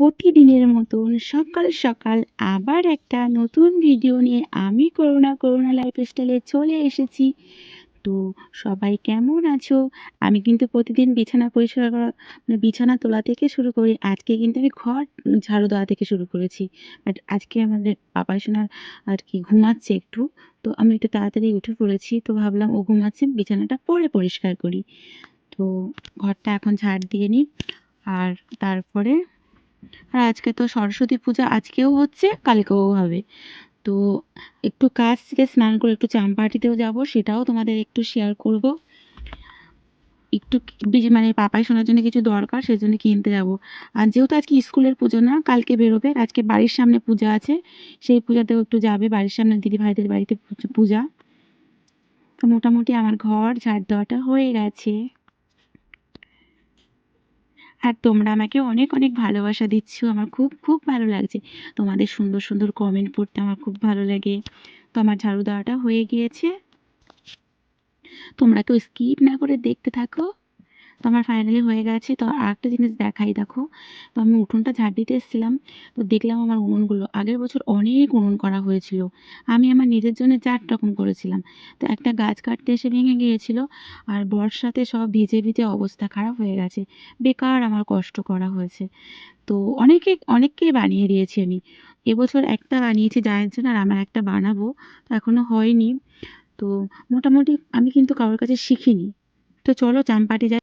প্রতিদিনের মতন সকাল সকাল আবার একটা নতুন ভিডিও নিয়ে আমি করোনা করোনা করুণা লাইফস্টাইলে চলে এসেছি। তো সবাই কেমন আছো? আমি কিন্তু প্রতিদিন বিছানা পরিষ্কার করা মানে বিছানা তোলা থেকে শুরু করি। আজকে কিন্তু আমি ঘর ঝাড়ু দেওয়া থেকে শুরু করেছি। বাট আজকে আমাদের পাপা সোনার আর কি ঘুমাচ্ছে একটু, তো আমি একটু তাড়াতাড়ি উঠে পড়েছি। তো ভাবলাম ও ঘুমাচ্ছে, বিছানাটা পরে পরিষ্কার করি। তো ঘরটা এখন ঝাড় দিয়ে নিই। আর তারপরে আর আজকে তো সরস্বতী পূজা, আজকেও হচ্ছে, কালকেও হবে। তো একটু কাজ থেকে স্নান করে একটু চাম্পাহাটিতেও যাব, সেটাও তোমাদের একটু শেয়ার করব। একটু মানে পাপাই শোনার জন্য কিছু দরকার সেজন্য কিনতে যাব। আর যেহেতু আজকে স্কুলের পুজো না, কালকে বেরোবে আজকে বাড়ির সামনে পূজা আছে, সেই পূজাতেও একটু যাবে, বাড়ির সামনে দিদি ভাইদের বাড়িতে পূজা। তো মোটামুটি আমার ঘর, ঝাড় দেওয়াটা হয়ে গেছে। আর তোমরা আমাকে অনেক অনেক ভালোবাসা দিচ্ছ। আমার খুব খুব ভালো লাগছে। তোমাদের সুন্দর সুন্দর কমেন্ট পড়তে আমার খুব ভালো লাগে। তো আমার ঝাড়ু দেওয়াটা হয়ে গিয়েছে। তোমরা কেউ স্কিপ না করে দেখতে থাকো। তো আমার ফাইনালি হয়ে গেছে। তো আরেকটা জিনিস দেখাই, দেখো। তো আমি উঠোনটা ঝাড় দিতে এসেছিলাম। তো দেখলাম আমার উনুনগুলো, আগের বছর অনেক উনুন করা হয়েছিল। আমি আমার নিজের জন্য চার রকম করেছিলাম। তো একটা গাছ কাটতে এসে ভেঙে গিয়েছিল, আর বর্ষাতে সব ভিজে ভিজে অবস্থা খারাপ হয়ে গেছে। বেকার আমার কষ্ট করা হয়েছে। তো অনেকে অনেককেই বানিয়ে দিয়েছি আমি। এবছর একটা বানিয়েছি জায়ের জন্য, আর আমার একটা বানাবো। তো এখনও হয়নি। তো মোটামুটি আমি কিন্তু কারোর কাছে শিখিনি। তো চলো চাম্পাটি যাই।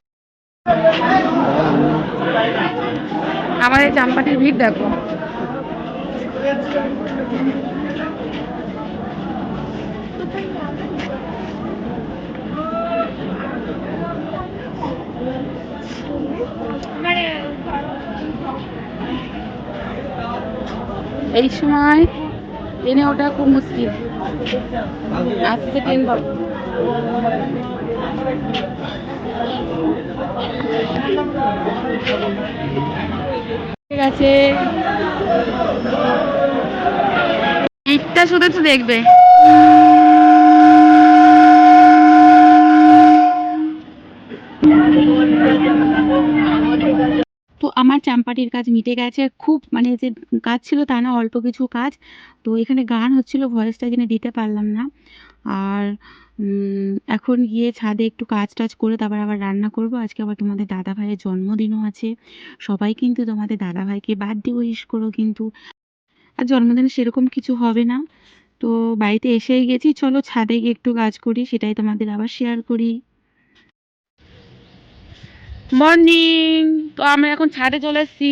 আমাদের চাম্পাটির ভিড় দেখো। এই সময় ট্রেনে ওঠা খুব মুশকিল। আসছে পাবো ঠিক আছে। শুধু একটু দেখবে। তো আমার চাম্পাটির কাজ মিটে গেছে। খুব মানে যে কাজ ছিল তা না অল্প কিছু কাজ। তো এখানে গান হচ্ছিল ভয়েসটা জেনে দিতে পারলাম না। আর এখন গিয়ে ছাদে একটু কাজ টাজ করে তারপর আবার রান্না করব। আজকে আবার তোমাদের দাদা ভাইয়ের জন্মদিনও আছে। সবাই কিন্তু তোমাদের দাদা ভাইকে বার্থডে উইশ করো কিন্তু। আর জন্মদিনে সেরকম কিছু হবে না। তো বাড়িতে এসেই গেছি। চলো ছাদে গিয়ে একটু কাজ করি, সেটাই তোমাদের আবার শেয়ার করি। মর্নিং তো আমরা এখন ছাদে চলে এসেছি।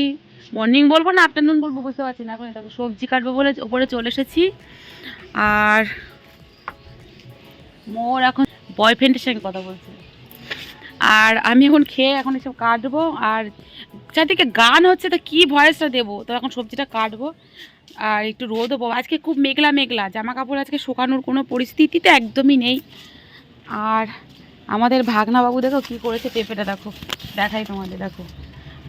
মর্নিং বলব না আফটারনুন বলব, বুঝতে পারছি না এখন। সবজি কাটবো বলে ওপরে চলে এসেছি। আর মোর এখন বয়ফ্রেন্ডের সঙ্গে কথা বলছে। আর আমি এখন খেয়ে এখন এসব কাটবো, আর চারদিকে গান হচ্ছে, তো কি ভয়েসটা দেবো? তো এখন সবজিটা কাটবো, আর একটু রোদও পাবো। আজকে খুব মেঘলা মেঘলা। জামা কাপড় আজকে শুকানোর কোনো পরিস্থিতিতে একদমই নেই। আর আমাদের ভাগনাবাবু দেখো কি করেছে, পেঁপেটা দেখো। দেখাই তোমাদের, দেখো।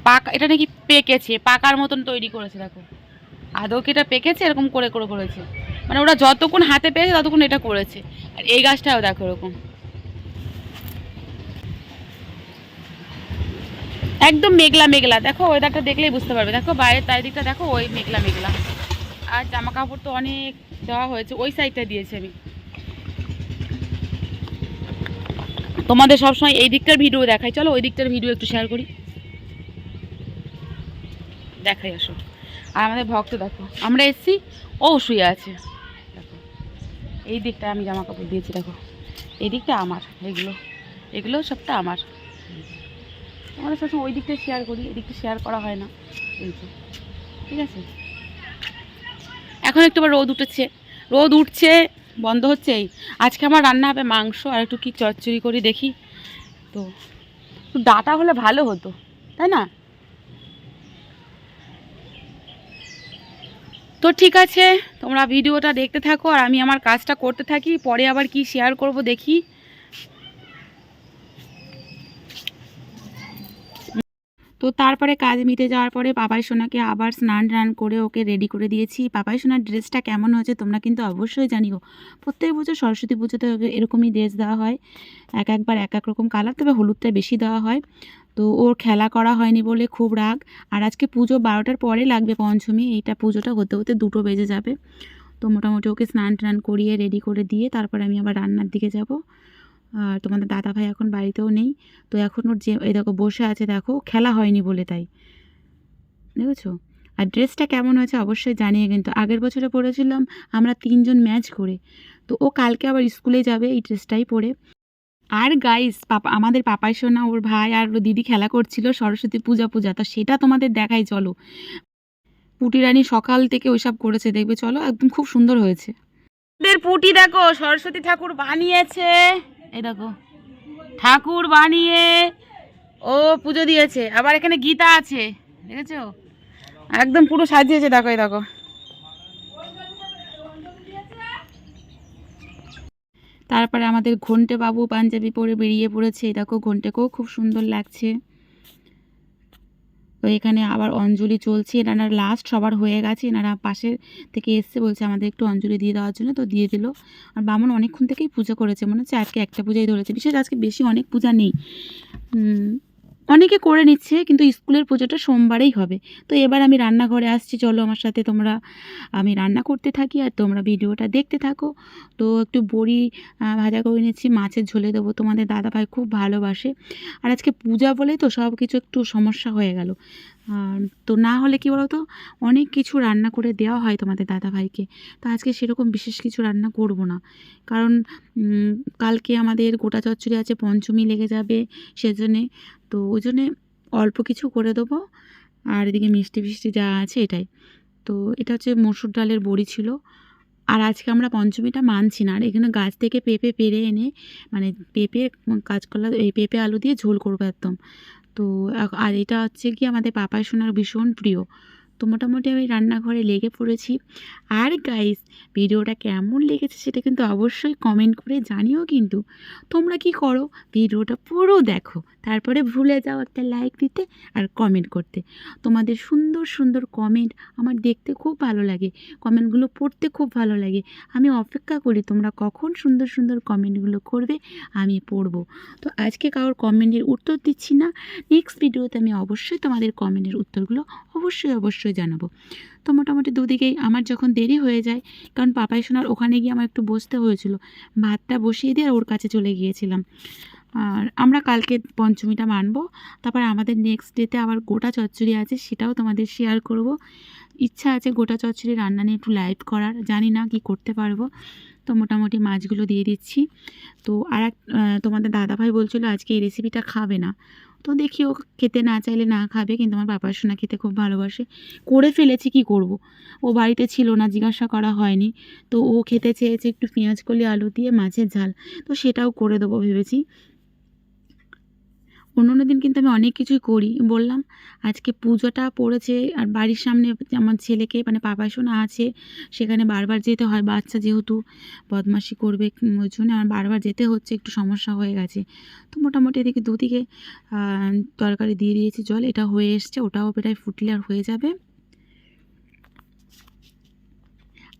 পাকা, এটা নাকি পেকেছে, পাকার মতন তৈরি করেছে, দেখো। আদৌ কি এটা পেকেছে? এরকম করে করে করেছে। মানে ওরা যতক্ষণ হাতে পেয়েছে, ততক্ষণ এটা করেছে। আর এই গাছটাও দেখো এরকম। একদম মেঘলা মেঘলা। দেখো ওয়েদারটা দেখলেই বুঝতে পারবে। দেখো, বাইরের চারিদিকটা দেখো, ওই মেঘলা মেঘলা। আর জামা কাপড় তো অনেক দেওয়া হয়েছে। ওই সাইডটা দিয়েছি আমি। তোমাদের সবসময় এই দিকটার ভিডিও দেখাই। চলো, ওই দিকটার ভিডিও একটু শেয়ার করি। দেখাই আসো। আর আমাদের ভক্ত দেখো, আমরা এসছি, ও শুয়ে আছে। দেখো, এই দিকটা আমি জামা কাপড় দিয়েছি, দেখো। এই দিকটা আমার, এগুলো এগুলো সবটা আমার। আমাদের সবসময় ওই দিকটা শেয়ার করি, এই দিকটা শেয়ার করা হয় না। এই যে, ঠিক আছে? এখন একটু আবার রোদ উঠেছে, রোদ উঠছে, বন্ধ হচ্ছে এই। আজকে আমার রান্না হবে মাংস আর একটু কি চচ্চড়ি করি দেখি। তো ডাটা হলে ভালো হতো, তাই না? তো ঠিক আছে, তোমরা ভিডিওটা দেখতে থাকো আর আমি আমার কাজটা করতে থাকি, পরে আবার কি শেয়ার করব দেখি। তো তারপরে কাজ মিটে যাওয়ার পরে পাপাই সোনাকে আবার স্নান টান করে ওকে রেডি করে দিয়েছি। পাপাই সোনার ড্রেসটা কেমন হয়েছে তোমরা কিন্তু অবশ্যই জানিও। প্রত্যেক বছর সরস্বতী পুজোতে এরকমই ড্রেস দেওয়া হয়। এক একবার এক এক রকম কালার তবে হলুদটা বেশি দেওয়া হয়। তো ওর খেলা করা হয়নি বলে খুব রাগ। আর আজকে পুজো বারোটার পরে লাগবে পঞ্চমী, এইটা পুজোটা হতে হতে দুটো বেজে যাবে। তো মোটামুটি ওকে স্নান টান করিয়ে রেডি করে দিয়ে তারপরে আমি আবার রান্নার দিকে যাব। আর তোমাদের দাদা ভাই এখন বাড়িতেও নেই। তো এখন ওর যে, এই দেখো বসে আছে, দেখো, খেলা হয়নি বলে তাই। দেখেছ? আর ড্রেসটা কেমন হয়েছে অবশ্যই জানিয়ে কিন্তু। আগের বছরে পরেছিলাম আমরা তিনজন ম্যাচ করে। তো ও কালকে আবার স্কুলে যাবে এই ড্রেসটাই পরে। আর গাইস পাপা, আমাদের পাপাই সোনা, ওর ভাই আর দিদি খেলা করছিল সরস্বতী পূজা পূজা, তা সেটা তোমাদের দেখাই, চলো। পুটি রানী সকাল থেকে ওইসব করেছে, দেখবে, চলো, একদম খুব সুন্দর হয়েছে। পুটি দেখো, সরস্বতী ঠাকুর বানিয়েছে। এই দেখো, ঠাকুর বানিয়ে ও পুজো দিয়েছে। আবার এখানে গীতা আছে, দেখেছ? একদম পুরো সাজিয়েছে, দেখো, এই দেখো। তারপরে আমাদের ঘন্টে বাবু পাঞ্জাবি পরে বেরিয়ে পড়েছে। দেখো ঘন্টেকেও খুব সুন্দর লাগছে। তো এখানে আবার অঞ্জলি চলছে। এনারা লাস্ট সবার হয়ে গেছে। এনারা পাশের থেকে এসছে বলছে আমাদের একটু অঞ্জলি দিয়ে দেওয়ার জন্য। তো দিয়ে দিল। আর বামন অনেকক্ষণ থেকেই পূজা করেছে। মনে হচ্ছে আজকে একটা পূজাই ধরেছে। বিশেষ আজকে বেশি অনেক পূজা নেই। অনেকে করে নিচ্ছে, কিন্তু স্কুলের পুজোটা সোমবারেই হবে। তো এবার আমি রান্নাঘরে আসছি, চলো আমার সাথে তোমরা, আমি রান্না করতে থাকি আর তোমরা ভিডিওটা দেখতে থাকো। তো একটু বড়ি ভাজা করে নিচ্ছি মাছের ঝোলে দেবো। তোমাদের দাদাভাই খুব ভালোবাসে। আর আজকে পূজা বলে তো সব কিছু একটু সমস্যা হয়ে গেল। তো না হলে কি বলো তো অনেক কিছু রান্না করে দেওয়া হয় তোমাদের দাদাভাইকে। তো আজকে সেরকম বিশেষ কিছু রান্না করব না। কারণ কালকে আমাদের গোটা চচ্চড়ি আছে, পঞ্চমী লেগে যাবে সেজন্যে। তো ওই জন্যে অল্প কিছু করে দেবো। আর এদিকে মিষ্টি ফিষ্টি যা আছে এটাই। তো এটা হচ্ছে মসুর ডালের বড়ি ছিল। আর আজকে আমরা পঞ্চমীটা মানছি না। আর এখানে গাছ থেকে পেঁপে পেরে এনে মানে পেঁপে, কাঁচকলা, এই পেঁপে আলু দিয়ে ঝোল করব একদম। তো আর এটা হচ্ছে কি আমাদের পাপাই সোনার ভীষণ প্রিয়। তো মোটামুটি আমি রান্নাঘরে লেগে পড়েছি। আর গাইস ভিডিওটা কেমন লেগেছে সেটা কিন্তু অবশ্যই কমেন্ট করে জানিও কিন্তু। তোমরা কি করো? ভিডিওটা পুরো দেখো, তারপরে ভুলে যাও একটা লাইক দিতে আর কমেন্ট করতে। তোমাদের সুন্দর সুন্দর কমেন্ট আমার দেখতে খুব ভালো লাগে কমেন্টগুলো পড়তে খুব ভালো লাগে। আমি অপেক্ষা করি তোমরা কখন সুন্দর সুন্দর কমেন্টগুলো করবে, আমি পড়ব। তো আজকে কারোর কমেন্টের উত্তর দিচ্ছি না। নেক্সট ভিডিওতে আমি অবশ্যই তোমাদের কমেন্টের উত্তরগুলো অবশ্যই অবশ্যই জানাব। তো মোটামুটি দুদিকেই আমার যখন দেরি হয়ে যায়, কারণ পাপাই সোনার ওখানে গিয়ে আমার একটু বসতে হয়েছিল, ভাতটা বসিয়ে দিয়ে ওর কাছে চলে গিয়েছিলাম। আর আমরা কালকে পঞ্চমীটা মানব, তারপর আমাদের নেক্সট ডেতে আবার গোটা চচ্চড়ি আছে, সেটাও তোমাদের শেয়ার করব। ইচ্ছা আছে গোটা চচ্চড়ি রান্না নিয়ে একটু লাইভ করার, জানি না কি করতে পারব। তো মোটামুটি মাছগুলো দিয়ে দিচ্ছি। তো আর এক তোমাদের দাদাভাই বলছিল, আজকে এই রেসিপিটা খাবে না। তো দেখি ও খেতে না চাইলে না খাবে, কিন্তু আমার বাবার সোনা খেতে খুব ভালোবাসে। করে ফেলেছি, কি করব। ও বাড়িতে ছিল না, জিজ্ঞাসা করা হয়নি। তো ও খেতে চেয়েছে একটু পেঁয়াজ কলি, আলু দিয়ে মাছের ঝাল। তো সেটাও করে দেবো ভেবেছি। অন্য দিন কিন্তু আমি অনেক কিছুই করি। বললাম, আজকে পুজোটা পড়েছে আর বাড়ির সামনে আমার ছেলেকে মানে পাপাশোনা আছে, সেখানে বারবার যেতে হয়, বাচ্চা যেহেতু বদমাশি করবে ওই জন্য আমার বারবার যেতে হচ্ছে, একটু সমস্যা হয়ে গেছে। তো মোটামুটি এদিকে দুদিকে তরকারি দিয়ে দিয়েছি, জল, এটা হয়ে এসছে, ওটাও প্রায় ফুটলে আর হয়ে যাবে।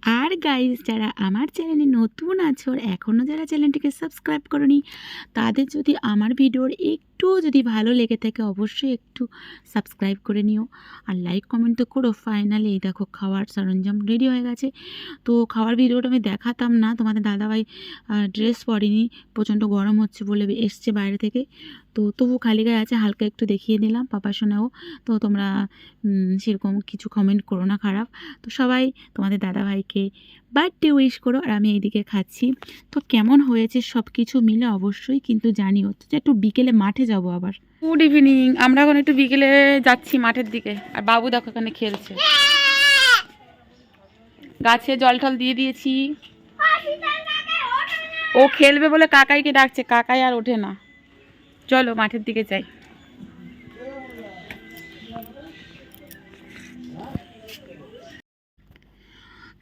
আর গাইজ যারা আমার চ্যানেলে নতুন আছো এখনও যারা চ্যানেলটিকে সাবস্ক্রাইব করনি, তাদের যদি আমার ভিডিওর একটু যদি ভালো লেগে থাকে, অবশ্যই একটু সাবস্ক্রাইব করে নিও। আর লাইক কমেন্ট তো করো ফাইনালি এই দেখো খাওয়ার সরঞ্জাম রেডি হয়ে গেছে। তো খাওয়ার ভিডিওটা আমি দেখাতাম না, তোমাদের দাদাভাই ড্রেস পরেনি, প্রচণ্ড গরম হচ্ছে বলে এসছে বাইরে থেকে। তো তবু খালি গায়ে আছে, হালকা একটু দেখিয়ে দিলাম পাপা শোনাও। তো তোমরা সেরকম কিছু কমেন্ট করো না, খারাপ। তো সবাই তোমাদের দাদাভাইকে বার্থডে উইশ করো, আর আমি এইদিকে খাচ্ছি। তো কেমন হয়েছে সব কিছু মিলে অবশ্যই কিন্তু জানিও। তো একটু বিকেলে মাঠে যাব আবার। গুড ইভিনিং আমরা এখন একটু বিকেলে যাচ্ছি মাঠের দিকে। আর বাবু দেখো এখানে খেলছে। গাছে জল টল দিয়ে দিয়েছি। ও খেলবে বলে কাকাইকে ডাকছে, কাকাই আর ওঠে না। চলো মাঠের দিকে যাই।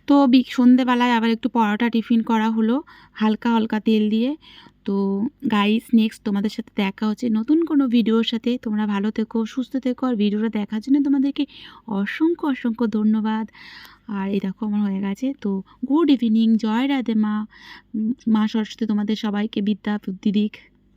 তো বি সন্ধেবেলায় আবার একটু পরোটা টিফিন করা হলো, হালকা হালকা তেল দিয়ে। তো গাইস নেক্সট তোমাদের সাথে দেখা হচ্ছে নতুন কোনো ভিডিওর সাথে। তোমরা ভালো থেকো, সুস্থ থেকো, আর ভিডিওটা দেখার জন্য তোমাদেরকে অসংখ্য অসংখ্য ধন্যবাদ। আর দেখো আমার হয়ে গেছে। তো গুড ইভিনিং জয় রাধে মা। মা সরস্বতী তোমাদের সবাইকে বিদ্যা, বুদ্ধি দিক।